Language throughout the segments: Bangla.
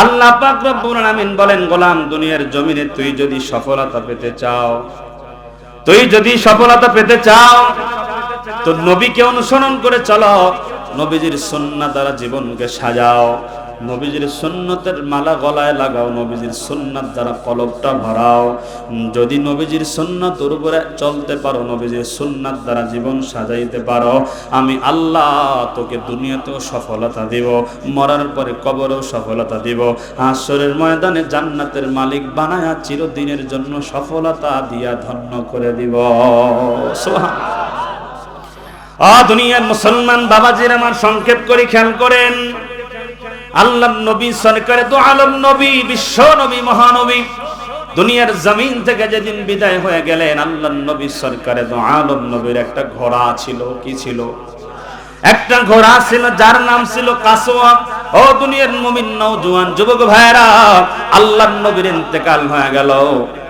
আল্লাহ পাক রব্বুল বলেন, গোলাম, দুনিয়ার জমিনে তুই যদি সফলতা পেতে চাও, তুই যদি সফলতা পেতে চাও, তো নবীকে অনুসরণ করে চলো, নবীজির সুন্নাহ দ্বারা জীবনকে সাজাও। নবীজির সুন্নতের মালা গলায় লাগাও, নবীজির সুন্নাত দ্বারা কলবটা ভরাও। যদি নবীজির সুন্নাতের উপরে চলতে পারো, নবীজির সুন্নাত দ্বারা জীবন সাজাইতে পারো, আমি আল্লাহ তোকে দুনিয়াতেও সফলতা দিব, মরার পরে কবরেও সফলতা দিব, হাসরের ময়দানে জান্নাতের মালিক বানায়া চিরদিনের জন্য সফলতা দিয়া ধন্য করে দিব। দুনিয়ার মুসলমান বাবাজির আমার সংক্ষেপ করে, খেয়াল করেন। আল্লাহ নবী সরকারে তো আলম নবী, বিশ্ব নবী, মহানবী। দুনিয়ার জমিন থেকে যেদিন বিদায় হয়ে গেলেন আল্লাহ নবী সরকারে তো আলম নবীর একটা ঘোড়া ছিল, কি ছিল? একটা ঘোড়া ছিল, যার নাম ছিল কাসোয়া। ও দুনিয়ার মুমিন, নওজোয়ান যুবক ভাইরা আল্লাহর নবীর ইন্তেকাল হয়ে গেল।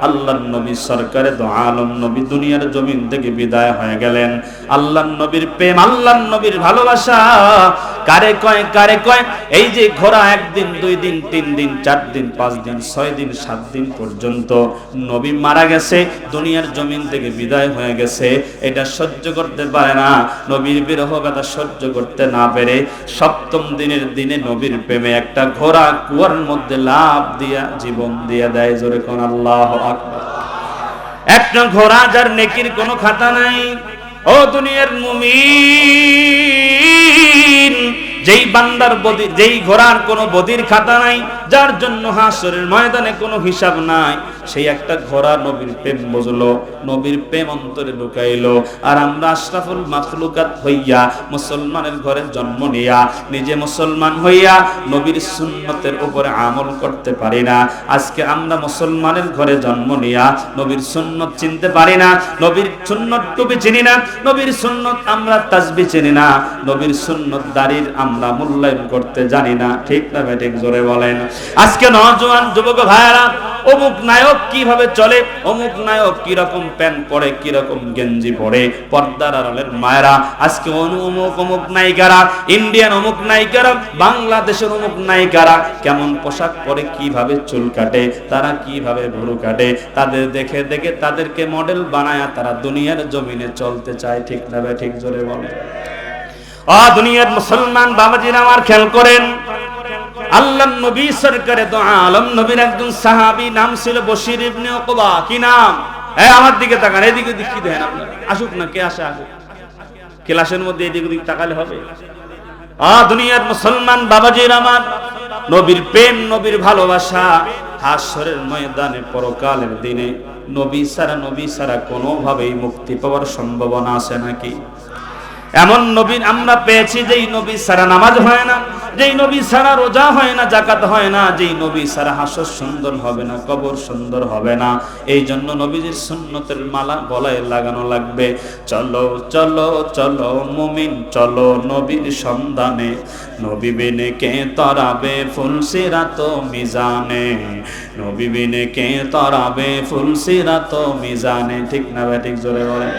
আল্লাহর নবী সরকারে তো আলম নবী দুনিয়ার জমিন থেকে বিদায় হয়ে গেলেন। আল্লাহর নবীর প্রেম, আল্লাহর নবীর ভালোবাসা কারে কয় কারে কয়? এই যে ঘোড়া একদিন, দুই দিন, তিন দিন, চার দিন, পাঁচ দিন, ছয় দিন, সাত দিন পর্যন্ত নবী মারা গেছে, দুনিয়ার জমিন থেকে বিদায় হয়ে গেছে। এটা সহ্য করতে পারে না। নবীর বিরহ ব্যথা সহ্য করতে না পেরে সপ্তম দিনের দিনে নবীর প্রেমে একটা ঘোড়া কুয়ার মধ্যে লাভ দিয়া জীবন দিয়া দেয়। জোরে কোন আল্লাহ আকবার। একটা ঘোড়া যার নেকির কোনো খাতা নাই। ও দুনিয়ার মুমিন। যেই বান্দার বদি যেই ঘোড়ার কোনো বদির খাতা নাই যার জন্য হাসরের ময়দানে কোনো হিসাব নাই, সেই একটা ঘোড়া নবীর প্রেম বুঝলো, নবীর প্রেম অন্তরে ঢুকাইলো। আর আমরা আশরাফুল মাখলুকাত হইয়া মুসলমানের ঘরে জন্ম নিয়া, নিজে মুসলমান হইয়া নবীর সুন্নতের উপরে আমল করতে পারি না। আজকে আমরা মুসলমানের ঘরে জন্ম নিয়া নবীর সুন্নত চিনতে পারি না, নবীর সুন্নত টুপি চিনি না, নবীর সুন্নত আমরা তাজবি চিনি না, নবীর সুন্নত দাড়ির আমরা মূল্যায়ন করতে জানি না। ঠিক না ঠিক জোরে বলেন। আজকে নজওয়ান যুবক ভাইয়ারা, অমুক নায়ক কীভাবে চলে, অমুক নায়ক কি রকম প্যান্ট পরে কি রকম গেঞ্জি পরে, পর্দার আড়ালের মায়েরা, আজকে অমুক অমুক নায়িকারা, ইন্ডিয়ান অমুক নায়িকারা, বাংলাদেশের অমুক নায়িকারা, কেমন পোশাক পরে, কীভাবে চুল কাটে, তারা কীভাবে ভুরু কাটে, তাদের দেখে দেখে তাদেরকে মডেল বানায় তারা দুনিয়ার জমিনে চলতে চায়, ঠিক না ঠিক জোরে বলে। আ, দুনিয়ার মুসলমান বাবাজিরা আমার খেয়াল করেন আল্লাহ নবী সরকারে তো আলম নবীর একজন সাহাবী, নাম ছিল বশির ইবনে উকবা কি নাম? এই আমার দিকে তাকান, এদিকে কি দেখেন আপনারা আসুক না, কে আসে আসুক। ক্লাসের মধ্যে এদিক ওদিক তাকালে হবে। আ, দুনিয়ার মুসলমান বাবাজির আমার, নবীর প্রেম, নবীর ভালোবাসা, হাসরের ময়দানে পরকালের দিনে নবী সারা নবী সারা কোনোভাবেই মুক্তি পাওয়ার সম্ভাবনা আছে নাকি? এমন নবী আমরা পেয়েছি যেই নবী সারা নামাজ হয় না। যেই নবী সারা রোজা হয় না জাকাত হয় না, যেই নবী সারা হাসর সুন্দর হবে না, কবর সুন্দর হবে না এই জন্য নবীজির সুন্নতের মালা গলায় লাগানো লাগবে। চলো চলো চলো মুমিন, চলো নবীর সন্ধানে, নবী বিনে কে তরাবে ফুলসিরাত মিজানে, নবী বিনে কে তরাবে ফুলসিরাত মিজানে, ঠিক না ঠিক জোরে বলেন।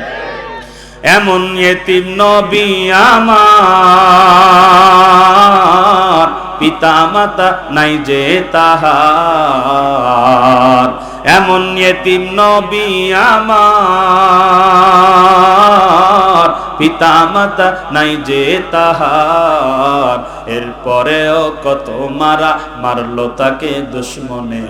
এমন এতিম নবী আমার। পিতা মাতা নাই যে তাহার। এমন এতিম নবী আমার। পিতা মাতা নাই যে তাহার। এরপরেও কত মারা মারলো তাকে দুশ্মনে।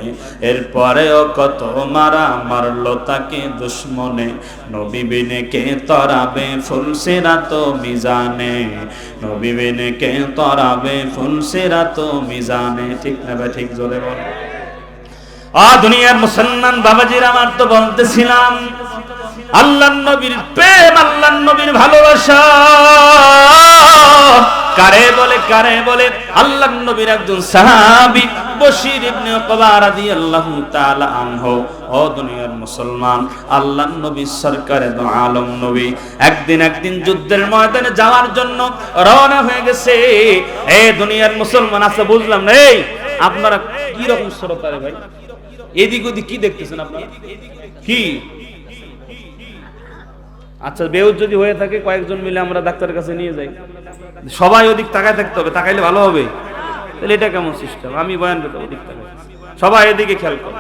এরপরেও কত মারা মারলো তাকে দুশ্মনে। নবী বিনে কে তরাবে ফুলসেরা তো মিজানে। নবী বিনে কে তরাবে ফুলসেরা তো মিজানে। ঠিক না ভাই, ঠিক জোরে বল। আ দুনিয়ার মুসলমান বাবাজির, আমার তো বলতেছিলাম আল্লাহ নবীর প্রেম আল্লাহ নবীর ভালোবাসা। কারে বলে কারে বলে? আল্লাহ নবীর একজন সাহাবী, বশির ইবনে উকবা রাদিয়াল্লাহু তাআলা আনহু। ও দুনিয়ার মুসলমান আল্লাহ নবী সরকারে দো আলম নবী। একদিন একদিন যুদ্ধের ময়দানে যাওয়ার জন্য রওনা হয়ে গেছে। এ দুনিয়ার মুসলমান আছে, বুঝলাম না। এই, আপনারা কি রকম শ্রোতা ভাই? এদিক ওদিক কি দেখতেছেন আপনারা? কি? আচ্ছা বেউজ যদি হয়ে থাকে, কয়েকজন মিলে আমরা ডাক্তারের কাছে নিয়ে যাই। সবাই ওদিক তাকায় থাকতে হবে, তাকাইলে ভালো হবে। তাহলে এটা কেমন সিস্টেম আমি বয়ান করতে ওদিক তাকাই। সবাই এদিকে খেয়াল করো।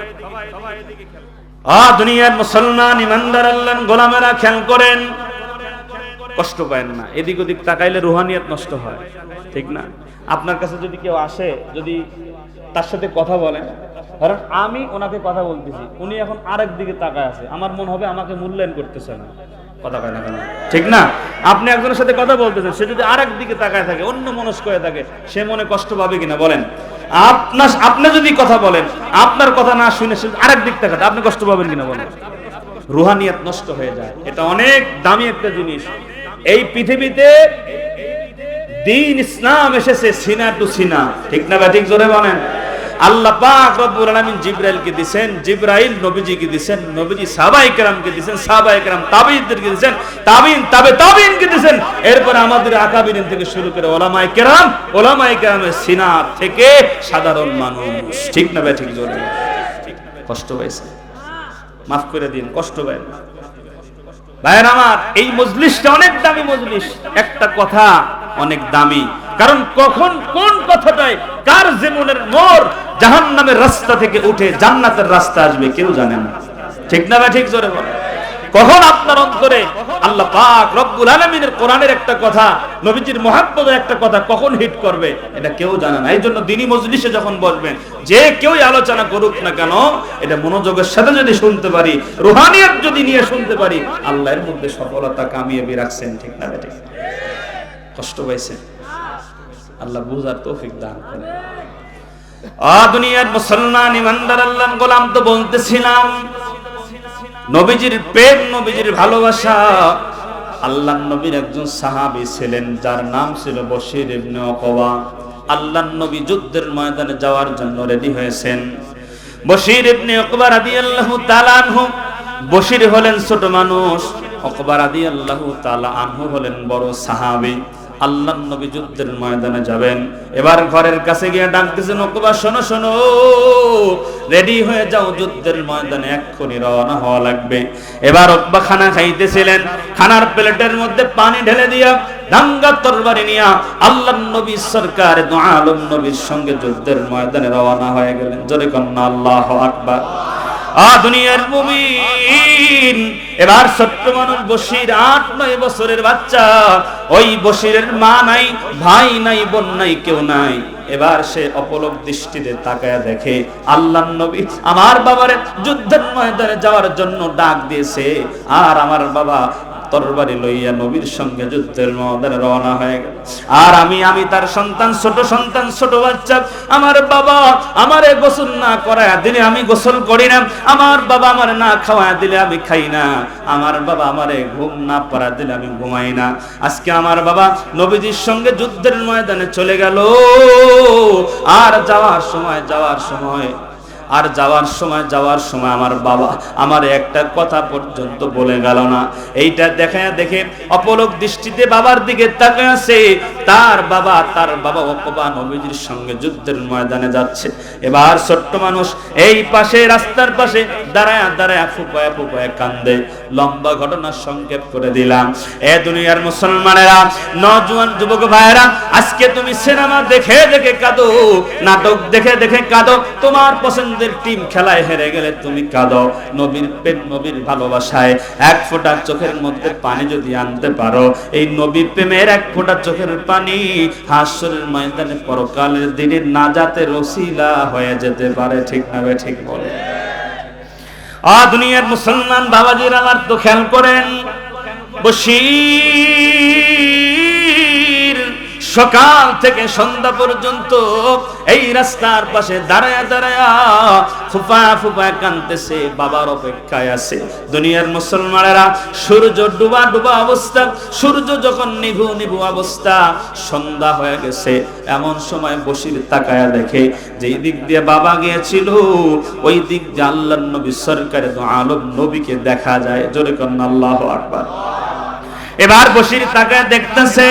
আ, দুনিয়ার মুসলমান ইমানদার আল্লাহ গোলামেরা খেয়াল করেন। কষ্ট পায় না। এদিক ওদিক তাকাইলে রুহানিয়াত নষ্ট হয়। ঠিক না? আপনার কাছে যদি কেউ আসে, যদি তার সাথে কথা বলেন কারণ আমি ওনাকে কথা বলতেছি, উনি এখন আরেক দিকে তাকায় আছে। আমার মন হবে আমাকে মূল্যায়ন করতেছে না। কথা না কেন? ঠিক না? আপনি একজনের সাথে কথা বলতেছেন, সে যদি আরেক দিকে তাকায় থাকে, অন্য মনস্ক হয়ে থাকে, সে মনে কষ্ট পাবে কিনা? বলেন। আপনার আপনি যদি কথা বলেন, আপনার কথা না শুনে সে আরেক দিক তাকাতে আপনি কষ্ট পাবেন কিনা? বলেন। রুহানিয়াত নষ্ট হয়ে যায়। এটা অনেক দামি একটা জিনিস। এই পৃথিবীতে দিন ইসলাম এসেছে সিনা টু সিনা। ঠিক না ঠিক জোরে বলেন। আল্লাহ পাক রব্বুল আলামিন জিব্রাইলকে দিবেন জিব্রাইল নবীজিকে দিবেন নবীজি সাহাবায়ে কেরামকে দিবেন সাহাবায়ে কেরাম তাবিঈনদেরকে দিবেন তাবিঈন, তাবে তাবিঈনকে দিবেন এরপর আমাদের আকাবিরিন থেকে শুরু করে ওলামায়ে কেরাম, ওলামায়ে কেরামের সিনা থেকে সাধারণ মানুষ। ঠিক না ঠিক জোরে কষ্ট পাইছে মাফ করে দিন, কষ্ট না ভাইয়ের আমার, এই মজলিসটা অনেক দামি মজলিস। একটা কথা অনেক দামি। কারণ কখন কোন কথাটায় কার জীবনের মোড় জাহান নামের রাস্তা থেকে উঠে জান্নাতের রাস্তা আসবে কেউ জানে না। ঠিক না ঠিক জোরে বলে কখন আপনার অন্তরে আল্লাহ পাক রব্বুল আলামিনের কোরআনের একটা কথা, নবীজির মহাব্বতের একটা কথা কখন হিট করবে, এটা কেউ জানে না। এই জন্য দিনী মজলিসে যখন বসবেন, যে কেউই আলোচনা করুক না কেন, এটা মনোযোগের সাথে যদি শুনতে পারি, রুহানিয়ত যদি নিয়ে শুনতে পারি, আল্লাহর মধ্যে সফলতা কামিয়ে রাখছেন। ঠিক না ঠিক। কষ্ট পাইছেন। আল্লাহ বুঝার তৌফিক দান করেন। আ দুনিয়ার মুসলমান ইমানদার আল্লাহ, গোলাম তো বলতেছিলাম। নবীজির প্রেম, নবীজির ভালোবাসা। আল্লাহ নবীর একজন সাহাবী ছিলেন, যার নাম ছিল বশির ইবনে ওকবা। আল্লাহ নবী যুদ্ধের ময়দানে যাওয়ার জন্য রেডি হয়েছেন। বশির ইবনে ওকবা রাদিয়াল্লাহু তাআলা আনহু, বশির হলেন ছোট মানুষ। ওকবা রাদিয়াল্লাহু তাআলা আনহু হলেন বড় সাহাবী। আল্লাহ নবী যুদ্ধের ময়দানে যাবেন। এবার ঘরের কাছে গিয়ে ডাকতেছেন ওকবা শোনো শোনো। রেডি হয়ে যাও, যুদ্ধের ময়দানে এক্ষুনি রওনা হওয়া লাগবে। এবার ওকবা খানা খাইতেছিলেন। খানার প্লেটের মধ্যে পানি ঢেলে দিয়া দাঙ্গা তরবারি নিয়া আল্লাহ নবী সরকার দু আলম নবীর সঙ্গে যুদ্ধের ময়দানে রওনা হয়ে গেলেন। জোরে কন্যা, আল্লাহ আকবার। দুনিয়ার মুমিন। এবার ছোট্ট মানুষ বসির আট, নয় বছরের বাচ্চা। ওই বসিরের মা নাই, ভাই নাই, বোন নাই, কেউ নাই। এবার সে অপলক দৃষ্টিতে তাকায়া দেখে আল্লাহ নবী আমার বাবার যুদ্ধের ময়দানে যাওয়ার জন্য ডাক দিয়েছে, আর আমার বাবা তরবারি লইয়া নবীর সঙ্গে যুদ্ধের ময়দানে রওনা হয়ে গেল। আর আমি আমি তার সন্তান, ছোট সন্তান, ছোট বাচ্চা, আমার বাবা আমারে গোসল না করায় দিলে আমি গোসল করি না, আমার বাবা আমার না খাওয়ায় দিলে আমি খাই না, আমার বাবা আমারে ঘুম না পড়া দিলে আমি ঘুমাই না। আজকে আমার বাবা নবীজির সঙ্গে যুদ্ধের ময়দানে চলে গেল। আর যাওয়ার সময় যাওয়ার সময় আর যাওয়ার সময় যাওয়ার সময় আমার বাবা আমার একটা কথা পর্যন্ত বলে গেল না। এইটা দেখা দেখে অপলক দৃষ্টিতে বাবার দিকে তাকায় তার বাবা তার বাবা অপবা নবীজির সঙ্গে যুদ্ধের ময়দানে যাচ্ছে। এবার ছোট্ট মানুষ এই পাশে, রাস্তার পাশে দাঁড়ায় দাঁড়ায় ফুপায় ফুপায় কান্দে। লম্বা ঘটনা সংক্ষেপ করে দিলাম। এ দুনিয়ার মুসলমানেরা, নজওয়ান যুবক ভাইয়েরা, আজকে তুমি সিনেমা দেখে দেখে কাঁদো, নাটক দেখে দেখে কাঁদো। তোমার পছন্দের টিম খেলায় হেরে গেলে তুমি কাঁদো। নবীর প্রেম, নবীর ভালোবাসায় এক ফোঁটা চোখের মধ্যে পানি যদি আনতে পারো, এই নবীর প্রেমের এক ফোঁটা চোখের পানি হাসরের ময়দানে পরকালের দিনে নাজাতের রসিলা হয়ে যেতে পারে। ঠিক না ঠিক বলে। আ মুসলমান বাবাজির আমার তো খেয়াল করেন বসির সকাল থেকে সন্ধ্যা পর্যন্ত এই রাস্তার পাশে দাঁড়ায় দাঁড়ায় ফুপা ফুপা কানতেছে বাবার অপেক্ষায় আছে। দুনিয়ার মুসলমানেরা সূর্য ডুবা ডুবা অবস্থা, সূর্য যখন নিভু নিভু অবস্থা, সন্ধ্যা হয়ে গেছে। এমন সময় বসির তাকায়া দেখে, যেই দিক দিয়ে বাবা গিয়েছিল, ওই দিক দিয়ে আল্লাহ নবী সরকারে আলম নবীকে দেখা যায়। জোরে কন্যা, আল্লাহ আকবার। এবার বসির তাকায় দেখতেছে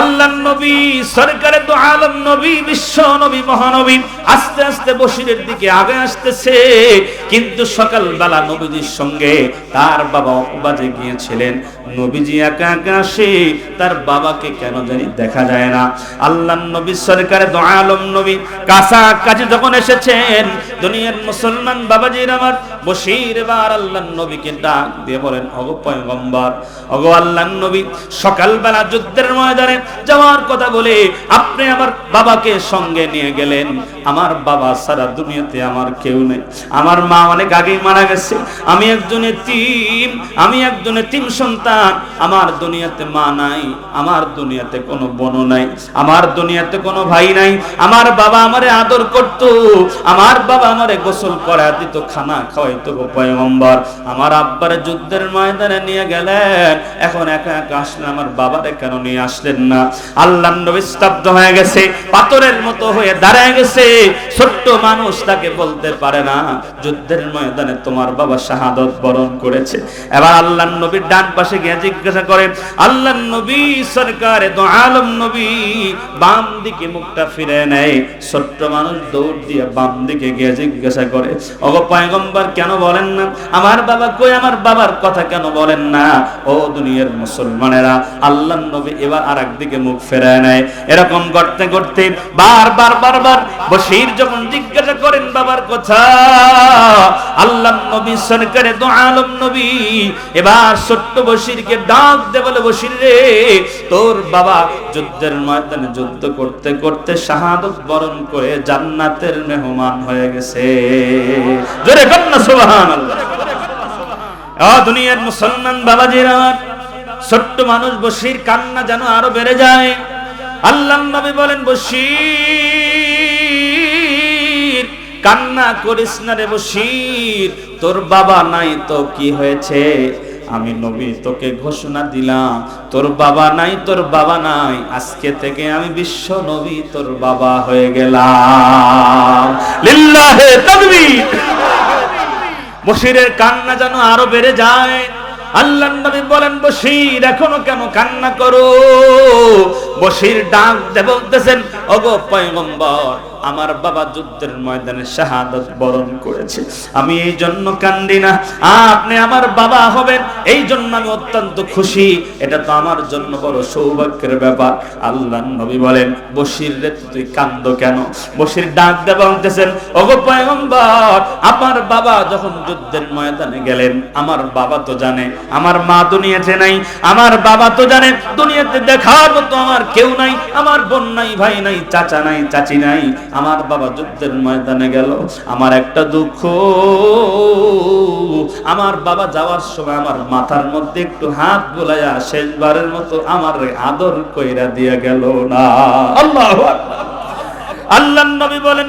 আল্লাহ নবী সরকারে তো আলম নবী বিশ্ব নবী মহানবী। আস্তে আস্তে বসিরের দিকে আগে আসতেছে, কিন্তু সকালবেলা নবীজির সঙ্গে তার বাবা অকুবাজে গিয়েছিলেন। নবীজি একা একা আসে, তার বাবাকে কেন জানি দেখা যায় না। আল্লাহ নবী, সরকারে দো আলম নবী, কাছাকাছি যখন এসেছেন, দুনিয়ার মুসলমান বাবাজির আমার বসির বার আল্লাহ নবীকে ডাক দিয়ে বলেন, অগো পয়গম্বর, অগো আল্লাহ নবী, সকালবেলা যুদ্ধের ময়দানে যাওয়ার কথা বলে আপনি আমার বাবাকে সঙ্গে নিয়ে গেলেন। আমার বাবা সারা দুনিয়াতে আমার কেউ নেই। আমার মা অনেক আগেই মারা গেছে। আমি একজন এতিম আমি একজন এতিম সন্তান। আমার দুনিয়াতে মা নাই, আমার দুনিয়াতে কোনো বোন নাই, আমার দুনিয়াতে কোনো ভাই নাই। আমার বাবা আমারে আদর করত, আমার বাবা আমারে গোসল করা দিত, খানা খাওয়াইতো গো পয়গম্বর। আমার আব্বারে যুদ্ধের ময়দানে নিয়ে গেলেন, এখন একা একা আসলেন আমার বাবারে কেন নিয়ে আসলেন না? আল্লাহ নবী স্তব্ধ হয়ে গেছে, পাথরের মতো হয়ে দাঁড়ায় গেছে। ছোট্ট মানুষ তাকে বলতে পারে না, যুদ্ধের ময়দানে তোমার বাবা শাহাদত বরণ করেছে। এবার আল্লাহ নবীর ডান পাশে গিয়ে জিজ্ঞাসা করে আল্লাহ নবী সরকারে তো আলম নবী, বাম দিকে মুখটা ফিরে নেয়। ছোট্ট মানুষ দৌড় দিয়ে বাম দিকে গিয়ে জিজ্ঞাসা করে অগ পয়গম্বর, কেন বলেন না? আমার বাবা কই? আমার বাবার কথা কেন বলেন না? ও দুনিয়ার মুসলমানেরা আল্লাহ নবী এবার আর একদিকে মুখ ফেরায় নেয়। এরকম করতে করতে বারবার বারবার বসির যখন জিজ্ঞাসা করেন, বাবার কথা? আল্লাহ নবী সরকারে তো আলম নবী। এবার ছোট্ট বসিরকে ডাক দে বলে বসির রে, তোর বাবা যুদ্ধের ময়দানে যুদ্ধ করতে করতে শাহাদত বরণ করে জান্নাতের মেহমান হয়ে গেছে। জোরে কন্যা সুবহানাল্লাহ। দুনিয়ার মুসলমান বাবাজির, ছোট্ট মানুষ বসির কান্না যেন আরও বেড়ে যায়। আল্লাহ নবী বলেন বসির কান্না করিস না রে বসির তোর বাবা নাই তো কি হয়েছে? আমি নবী, তোকে ঘোষণা দিলাম, তোর বাবা নাই, তোর বাবা নাই, আজকে থেকে আমি বিশ্ব নবী, তোর বাবা হয়ে গেলাম। লিল্লাহে তাকবীর। কান্না যেন আরও বেড়ে যায়। আল্লাহ নবী বলেন বসির এখনও কেন কান্না করো? বসির ডাক দে বলতেছেন, ওগো পয়গম্বর, আমার বাবা যুদ্ধের ময়দানে শাহাদত বরণ করেছে। আমি এই জন্য কান্দি না। আপনি আমার বাবা হবেন। এই জন্য আমি অত্যন্ত খুশি। এটা তো আমার জন্য বড় সৌভাগ্যের ব্যাপার। আল্লাহ নবী বলেন বসির রে, তুই কান্দ কেন? বসির ডাক দে বলতেছেন, ওগো পয়গম্বর, আমার বাবা যখন যুদ্ধের ময়দানে গেলেন, আমার বাবা তো জানে, আমার মা দুনিয়াতে নাই, আমার বাবা তো জানে, দুনিয়াতে দেখার মতো আমার কেউ নাই, আমার বোন নাই, ভাই নাই, চাচা নাই, চাচি নাই। আমার বাবা যুদ্ধের ময়দানে গেল। আমার একটা দুঃখ, আমার বাবা যাওয়ার সময় আমার মাথার মধ্যে একটু হাত বোলাইয়া শেষবারের মতো আমার আদর কইরা দিয়া গেল না। আল্লাহ আল্লাহ নবী বলেন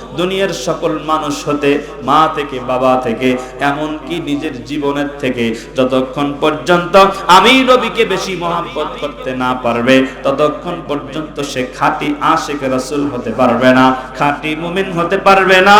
দুনিয়ার সকল মানুষ হতে, মা থেকে, বাবা থেকে, এমনকি নিজের জীবনের থেকে, যতক্ষণ পর্যন্ত আমি রবিকে বেশি মহাব্বত করতে না পারবে, ততক্ষণ পর্যন্ত সে খাঁটি আশেখ রাসূল হতে পারবে না, খাঁটি মুমিন হতে পারবে না।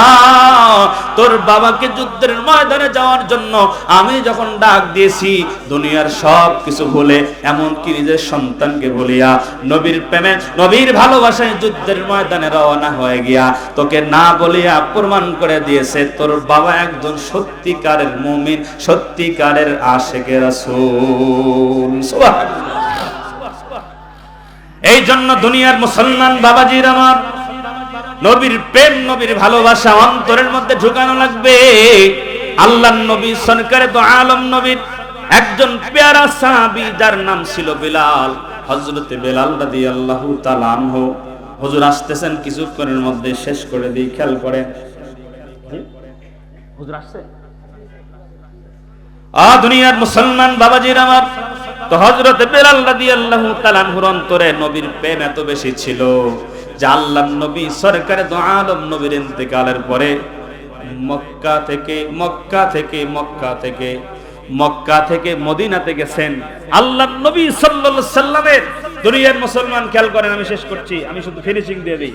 তোর বাবাকে যুদ্ধের ময়দানে যাওয়ার জন্য আমি যখন ডাক দিয়েছি, দুনিয়ার সব কিছু ভুলে, এমনকি নিজের সন্তানকে বলিয়া নবীর প্রেমে, নবীর ভালোবাসায় যুদ্ধের ময়দানে রওনা হয়ে গিয়া, তোকে না বলিয়া প্রমাণ করে দিয়েছে, তোর বাবা একজন সত্যিকারের মুমিন, সত্যিকারের আশেকে রাসূল। এই জন্য দুনিয়ার মুসলমান বাবাজির আমার, নবীর প্রেম, নবীর ভালোবাসা অন্তরের মধ্যে ঢুকানো লাগবে। আল্লাহ নবী সরকারে তো আলম নবীর, একজন পেয়ারা সাহাবি যার নাম ছিল বিলাল, হযরতে বেলাল রাদিয়াল্লাহু তাআলা আনহু। হুজুর আসতেছেন কিছুক্ষণের মধ্যে শেষ করে দিই খেয়াল করে হুজুর আসছে? আ দুনিয়ার মুসলমান বাবাজির আমার তো হযরত বেলাল রাদিয়াল্লাহু তাআলা আনহুর অন্তরে নবীর প্রেম এত বেশি ছিল যে আল্লাহ নবী সরকারে দো আলম নবীর ইন্তেকালের পরে মক্কা থেকে মক্কা থেকে মক্কা থেকে মক্কা থেকে মদিনাতে গেছেন। আল্লাহ নবী সাল্লাল্লাহু সাল্লামের দুনিয়ার মুসলমান খেয়াল করেন, আমি শেষ করছি, আমি শুধু ফিনিশিং দিয়ে দিই।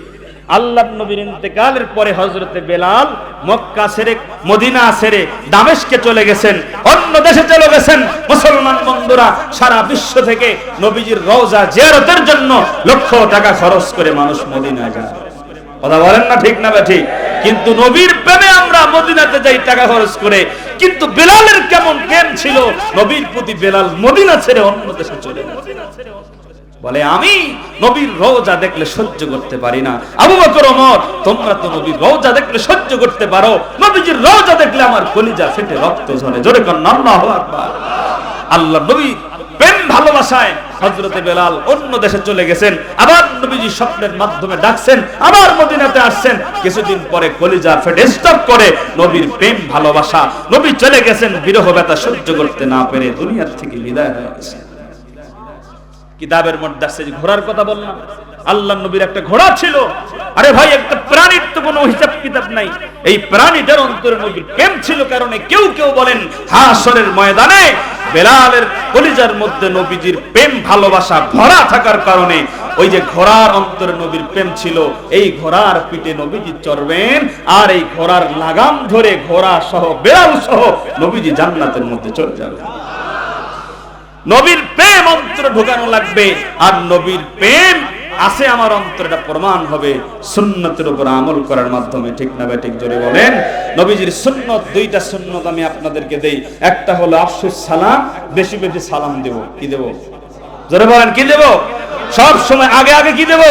আল্লাহ নবীর ইন্তেকালের পরে হজরতে বেলাল মক্কা ছেড়ে, মদিনা ছেড়ে দামেশকে চলে গেছেন, অন্য দেশে চলে গেছেন। মুসলমান বন্ধুরা, সারা বিশ্ব থেকে নবীজির রওজা জিয়ারতের জন্য লক্ষ টাকা খরচ করে মানুষ মদিনায় যায়। কথা বলেন না ঠিক না ঠিক কিন্তু নবীর প্রেমে আমরা মদিনাতে যাই টাকা খরচ করে, কিন্তু বেলালের কেমন প্রেম ছিল? নবীর প্রতি বেলাল মদিনা ছেড়ে অন্য দেশে চলে গেছে। বলে, আমি নবীর রওজা দেখলে সহ্য করতে পারি না। আবু বকর, ওমর, তোমরা তো নবীর রওজা দেখলে সহ্য করতে পারো। নবীজির রওজা দেখলে আমার কলিজা ফেটে, রক্ত ঝরে। জোরে কর আল্লাহু আকবার। আল্লাহ নবী প্রেম ভালোবাসায় হযরতে বেলাল অন্য দেশে চলে গেছেন। আবার নবীজি স্বপ্নের মাধ্যমে ডাকছেন, আবার মদিনাতে আসছেন। কিছুদিন পরে কলিজা ফেটে স্টপ করে নবীর প্রেম ভালোবাসা। নবী চলে গেছেন বিরহ ব্যথা সহ্য করতে না পেরে দুনিয়ার থেকে বিদায় হয়ে গেছেন। কিতাবের মধ্যে আছে যে ঘোড়ার কথা বললাম। আল্লাহ নবীর একটা ঘোড়া ছিল। আরে ভাই, একটা প্রাণীর তো কোনো হিসাব কিতাব নাই। এই প্রাণীটার অন্তরে নবীর প্রেম ছিল কারণে কেউ কেউ বলেন, হাসরের ময়দানে বেলালের কলিজার মধ্যে নবীজির প্রেম, ভালোবাসা, ভরা থাকার কারণে ওই যে ঘোড়ার অন্তরে নবীর প্রেম ছিল, এই ঘোড়ার পিঠে নবীজি চড়বেন আর এই ঘোড়ার লাগাম ধরে ঘোড়া সহ বেলাল সহ নবীজি জান্নাতের মধ্যে চলে যাবে। নবীর প্রেম অন্তরে ঢোকানো লাগবে, আর নবীর প্রেম আছে আমার অন্তরে প্রমাণ হবে সুন্নতের উপর আমল করার মাধ্যমে, ঠিক না ঠিক জোরে বলেন? নবীজির সুন্নত, দুইটা সুন্নত আমি আপনাদেরকে দেই। একটা হলো আফসুস সালাম, বেশি বেশি সালাম দেব। কি দেব? জোরে বলেন, কি দেব? সব সময় আগে আগে কি দেব?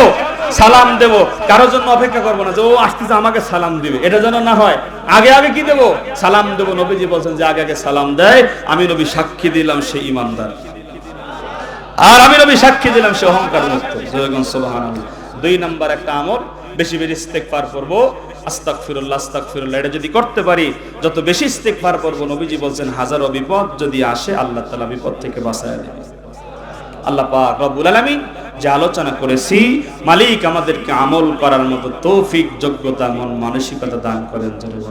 সালাম দেব। কারোর জন্য অপেক্ষা করব না যে ও আসতেছে, আমাকে সালাম দিবে। এটা যেন না হয়। আগে আগে কি দেব? সালাম দেব। নবীজি বলছেন যে আগে আগে সালাম দেয়। আমি নবী সাক্ষী দিলাম সে ইমানদার। আর আমি নবী সাক্ষী দিলাম সে অহংকার মুক্ত। দুই নাম্বার একটা আমল, বেশি বেশি ইস্তেক পার করব। আস্তাক করব আস্তাগফিরুল্লাহ আস্তাগফিরুল্লাহ। এটা যদি করতে পারি, যত বেশি ইস্তেক পার করব, নবীজি বলছেন হাজারো বিপদ যদি আসে, আল্লাহ তালা বিপদ থেকে বাঁচায় দেবে। আল্লাহ পাক রব্বুল আলামিন যে আলোচনা করেছি, মালিক আমাদেরকে আমল করার মতো তৌফিক, যোগ্যতা, মন মানসিকতা দান করেন।